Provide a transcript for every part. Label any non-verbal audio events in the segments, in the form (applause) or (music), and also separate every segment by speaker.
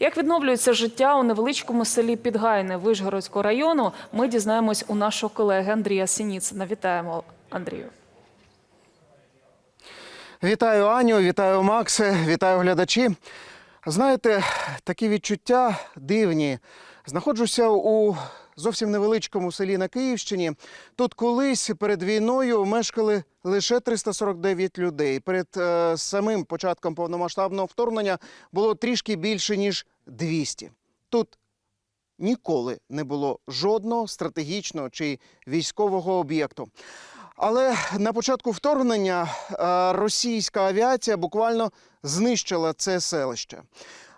Speaker 1: Як відновлюється життя у невеличкому селі Підгайне Вишгородського району, ми дізнаємось у нашого колеги Андрія Сініцина. Вітаємо, Андрію.
Speaker 2: Вітаю Аню, вітаю Максе, вітаю глядачі. Знаєте, такі відчуття дивні. Знаходжуся у зовсім невеличкому селі на Київщині. Тут колись перед війною мешкали лише 349 людей. Перед е, самим початком повномасштабного вторгнення було трішки більше ніж 200. Тут ніколи не було жодного стратегічного чи військового об'єкту. Але на початку вторгнення е, російська авіація буквально знищила це селище.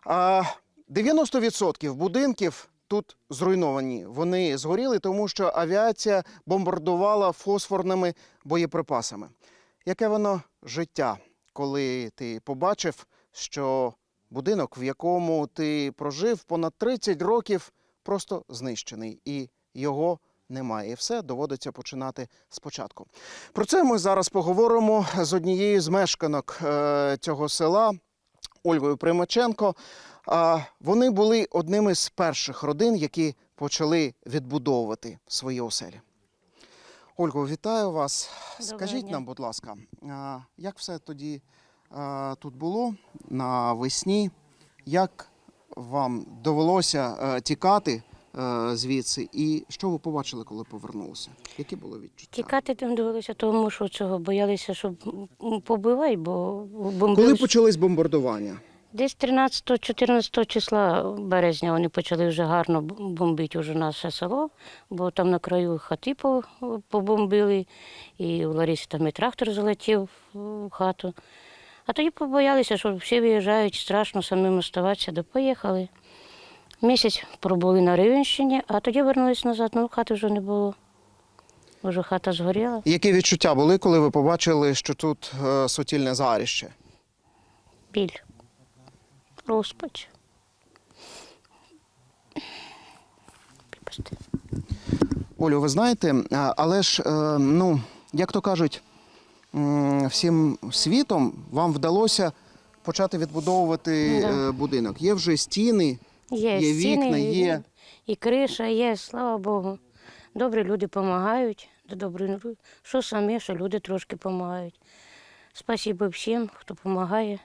Speaker 2: А 90% будинків тут зруйновані. Вони згоріли, тому що авіація бомбардувала фосфорними боєприпасами. Яке воно життя, коли ти побачив, що будинок, в якому ти прожив понад 30 років, просто знищений, і його немає. І все доводиться починати спочатку. Про це ми зараз поговоримо з однією з мешканок е, цього села Ольгою Примаченко. Вони були одними з перших родин, які почали відбудовувати свої оселі. Ольго, вітаю вас.
Speaker 3: Доброго
Speaker 2: Скажіть
Speaker 3: дня.
Speaker 2: нам, будь ласка, як все тоді тут було навесні? Як вам довелося е, тікати звідси? І що ви побачили, коли повернулися? Які були відчуття?
Speaker 3: Тікати тим довелося, тому що цього боялися, щоб м, побивай, бо
Speaker 2: Коли
Speaker 3: бомбили.
Speaker 2: почались бомбардування?
Speaker 3: Десь 13-14 числа березня вони почали вже гарно бомбити уже наше село, бо там на краю хати побомбили, і у Ларисі там і трактор залетів в хату. А тоді побоялися, що всі виїжджають, страшно самим оставатися, то поїхали. Місяць пробули на Рівенщині, а тоді вернулись назад, ну хати вже не було. Вже хата згоріла.
Speaker 2: Які відчуття були, коли ви побачили, що тут е, сутільне заріще?
Speaker 3: біль, розпач. Вибачте.
Speaker 2: Олю, ви знаєте, але ж, е, ну, як то кажуть, всім світом вам вдалося почати відбудовувати
Speaker 3: Да.
Speaker 2: е, будинок. Є вже стіни,
Speaker 3: Є,
Speaker 2: Є
Speaker 3: стіни,
Speaker 2: вікна,
Speaker 3: і-
Speaker 2: є-
Speaker 3: І криша є, слава Богу. Добрі люди допомагають. Добрі, що самі, що люди трошки допомагають. Спасибо всім, хто допомагає.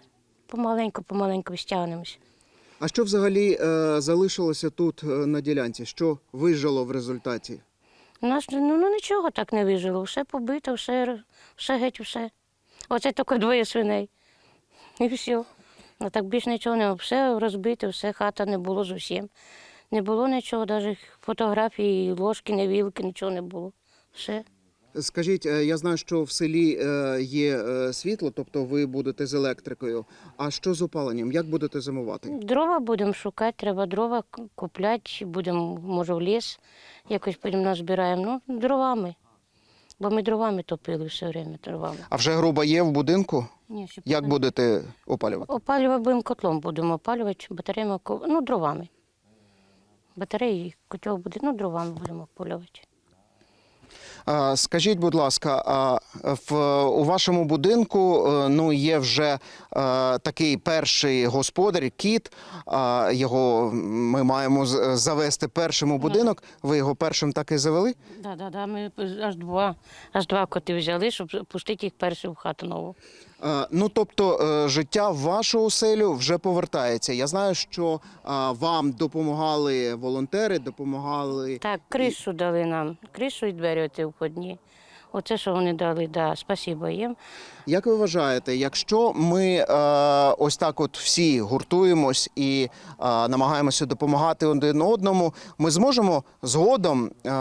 Speaker 3: Помаленьку, помаленьку стягнемось.
Speaker 2: А що взагалі е, залишилося тут е, на ділянці? Що вижило в результаті?
Speaker 3: У нас ну, ну нічого так не вижило. Все побито, все, все геть, все. Оце тільки двоє свиней. І все. Ну так більш нічого не все розбите, все хата не було зовсім. Не було нічого, навіть фотографії, ложки, не вілки, нічого не було. Все.
Speaker 2: Скажіть, е, я знаю, що в селі е, є е, світло, тобто ви будете з електрикою. А що з опаленням? Як будете зимувати?
Speaker 3: Дрова будемо шукати, треба дрова купляти, будемо, може, в ліс якось потім назбираємо. Ну, дровами. Бо ми дровами топили все время, дровами.
Speaker 2: А вже груба є в будинку?
Speaker 3: Ні, ще
Speaker 2: Як будете опалювати?
Speaker 3: Опалювати будемо котлом, будемо опалювати, батареями, ко- ну, дровами. Батареї, котел буде, ну, дровами будемо опалювати.
Speaker 2: А, Скажіть, будь ласка, а в у вашому будинку е, ну є вже е, такий перший господар, кіт. А його ми маємо з- завести першим у будинок. Ви його першим так і завели?
Speaker 3: Да, да, да, ми аж два, аж два коти взяли, щоб пустити їх перші в хату нову.
Speaker 2: Е, Ну тобто е, життя в вашу оселю вже повертається. Я знаю, що е, вам допомагали волонтери, допомагали.
Speaker 3: Так, кришу дали нам, кришу і двері оті входні. Оце, що вони дали, да, спасибо їм.
Speaker 2: Як ви вважаєте, якщо ми е, ось так от всі гуртуємось і е, намагаємося допомагати один одному, ми зможемо згодом е,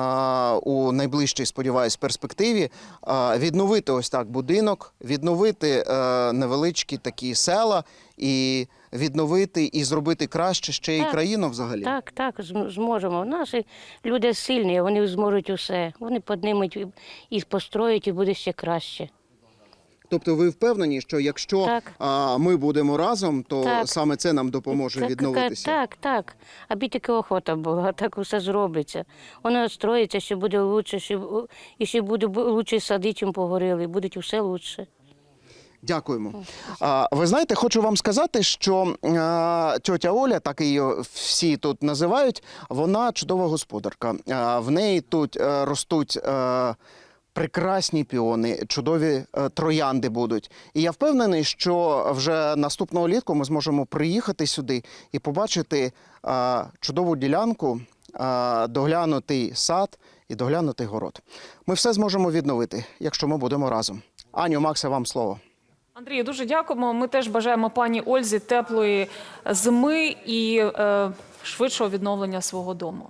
Speaker 2: у найближчій, сподіваюсь, перспективі е, відновити ось так будинок, відновити е, невеличкі такі села і відновити і зробити краще ще
Speaker 3: Так.
Speaker 2: країну взагалі.
Speaker 3: Так, так, зм- зможемо. Наші люди сильні, вони зможуть усе. Вони піднімуть і- і построять, і буде ще краще.
Speaker 2: Тобто, ви впевнені, що якщо
Speaker 3: Так.
Speaker 2: а, ми будемо разом, то
Speaker 3: Так.
Speaker 2: саме це нам допоможе
Speaker 3: Так,
Speaker 2: відновитися.
Speaker 3: Так, так. Аби тільки охота була, (laughs) так усе зробиться. Воно строїться, ще буде краще, ще, і ще буде бу- лучше сади, чим погоріли, буде все краще.
Speaker 2: Дякуємо. А, ви знаєте, хочу вам сказати, що а, тьотя Оля, так її всі тут називають, вона чудова господарка. А, в неї тут е, ростуть. е, Прекрасні піони, чудові е, троянди будуть. І я впевнений, що вже наступного літку ми зможемо приїхати сюди і побачити е, чудову ділянку, е, доглянутий сад і доглянутий город. Ми все зможемо відновити, якщо ми будемо разом. Аню, Макса, вам слово.
Speaker 1: Андрію, дуже дякуємо. Ми теж бажаємо пані Ользі теплої зими і е, швидшого відновлення свого дому.